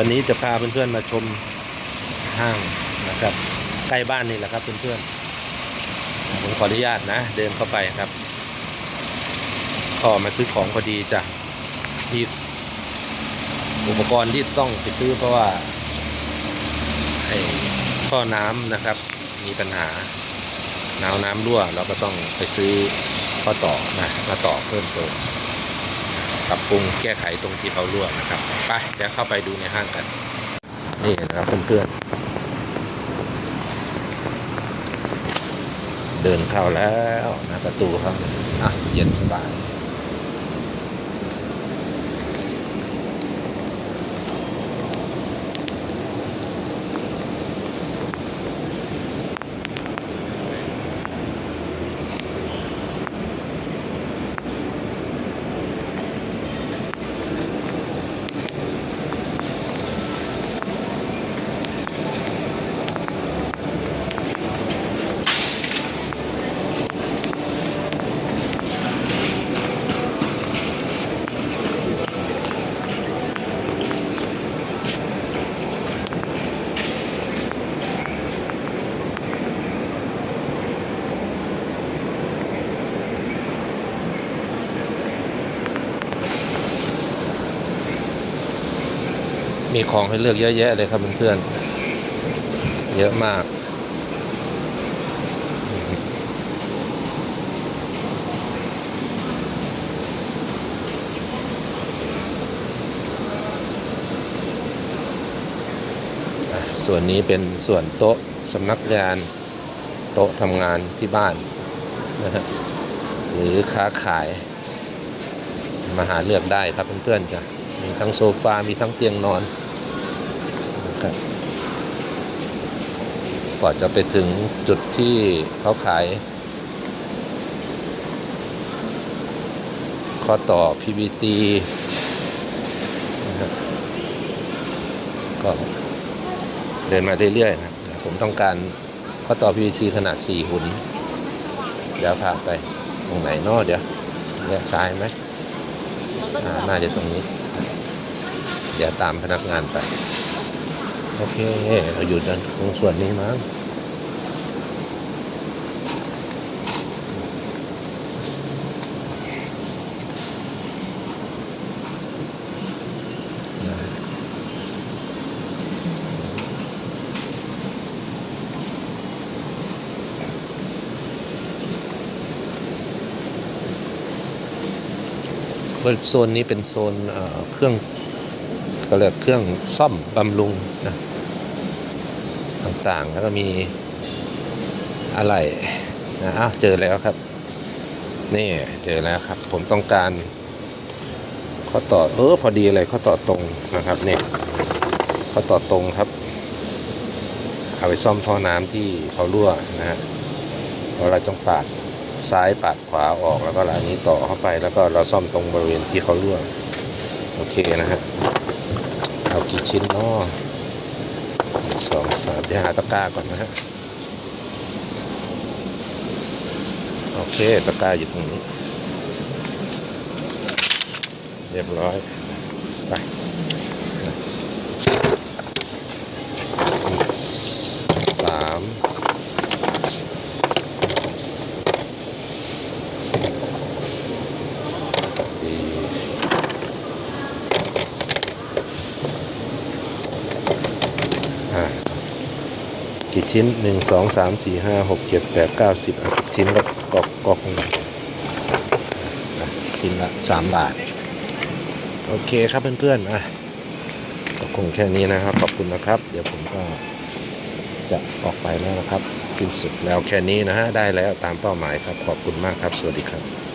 วันนี้จะพาเพื่อนๆมาชมห้างนะครับ ใกล้บ้านนี่แหละครับเพื่อนๆผมขออนุญาตนะ เดินเข้าไปครับก็มาซื้อของพอดีจ้ะมีอุปกรณ์ที่ต้องไปซื้อเพราะว่าไอ้ท่อน้ำนะครับ มีปัญหาหนาวน้ำรั่วเราก็ต้องไปซื้อข้อต่อนะมาต่อเพิ่มเติม ปรับปรุงแก้ไขตรงที่เขารั่วนะครับไปเดี๋ยวเข้าไปดูในห้างกัน นี่นะครับเพื่อนๆเดินเข้าแล้วนะประตูครับอะเย็นสบาย มีของให้เลือกเยอะแยะเลยครับเพื่อนๆเยอะมากส่วนนี้เป็นส่วนโต๊ะสำนักงานโต๊ะทำงานที่บ้านนะฮะหรือค้าขาย มาหาเลือกได้ครับเพื่อนๆจ้ะ มีทั้งโซฟา มีทั้งเตียงนอนนะครับก่อนจะไปถึงจุดที่เขาขาย ข้อต่อ PVC นะครับก็เดินมาเรื่อยๆนะครับผมต้องการข้อต่อ PVC ขนาด 4 หุ่น เดี๋ยวพาไปตรงไหนนอเดี๋ยวเลี้ยซ้ายไหมน่าจะตรงนี้ เดี๋ยวตามพนักงานไป โอเค เราอยู่ตรงส่วนนี้มั้งโซนนี้เป็นโซนเครื่อง ก็เรียกเครื่องซ่อมบำรุงนะต่างๆ แล้วก็มีอะไรนะอ้าวเจอแล้วครับ นี่เจอแล้วครับ ผมต้องการข้อต่อเออพอดีเลยข้อต่อตรงนะครับเนี่ยข้อต่อตรงครับ เอาไปซ่อมท่อน้ำที่เขารั่วนะฮะเราต้องปาดซ้ายปาดขวาออกแล้วก็อันนี้ต่อเข้าไปแล้วก็เราซ่อมตรงบริเวณที่เขารั่ว โอเคนะฮะ เอากี่ชิ้นเนาะสองสามเดี๋ยวหาตะกร้าก่อนนะฮะ โอเค ตะกร้าอยู่ตรงนี้ เรียบร้อย ไปสาม กี่ชิ้นหนึ่งสองสามสี่ห้าหกเจ็ดแปดเก้าสิบอะสิบชิ้นก็กอกกอกหนึ่งอะชิ้นละสามบาท โอเคครับเพื่อนๆอะก็คงแค่นี้นะครับ ขอบคุณนะครับ เดี๋ยวผมก็จะออกไปแล้วนะครับสิ้นสุดแล้วแค่นี้นะฮะ ได้แล้วตามเป้าหมายครับ ขอบคุณมากครับ สวัสดีครับ